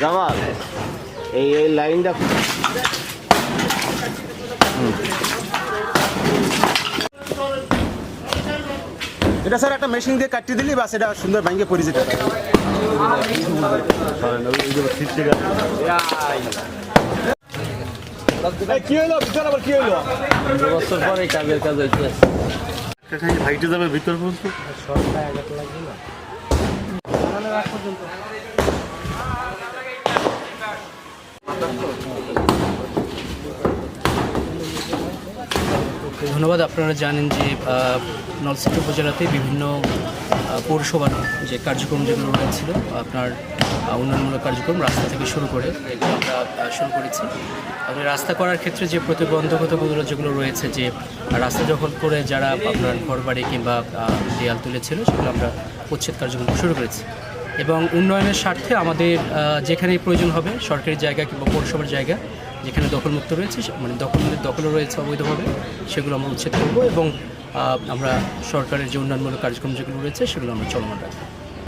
জামাল এই এই লাইনটা এটা স্যার একটা মেশিন দিয়ে কাটিয়ে দিলি বাস এটা সুন্দর ভাঙ্গে পড়ে যেতে কি হলো ভিতরে আবার কি হলো বছর পরে কাজের কাজ হইতে হাইটে যাবে ভিতর পর্যন্ত? ধন্যবাদ। আপনারা জানেন যে আহ, নলছিটি উপজেলাতে বিভিন্ন পৌরসভার যে কার্যক্রম যেগুলো রয়েছিল আপনার উন্নয়নমূলক কার্যক্রম রাস্তা থেকে শুরু করে এগুলো আমরা শুরু করেছি। রাস্তা করার ক্ষেত্রে যে প্রতিবন্ধকতাগুলো যেগুলো রয়েছে যে রাস্তা যখন করে যারা আপনার ঘরবাড়ি কিংবা দেয়াল তুলেছিল সেগুলো আমরা উচ্ছেদ কার্যক্রম শুরু করেছি। এবং উন্নয়নের স্বার্থে আমাদের যেখানে প্রয়োজন হবে, সরকারি জায়গা কিংবা পৌরসভার জায়গা, যেখানে দখলমুক্ত রয়েছে মানে দখল দখলও রয়েছে অবৈধভাবে, সেগুলো আমরা উচ্ছেদ করব এবং আমরা সরকারের যে উন্নয়নমূলক কার্যক্রম যেগুলো রয়েছে, সেগুলো আমরা চলমান রাখব।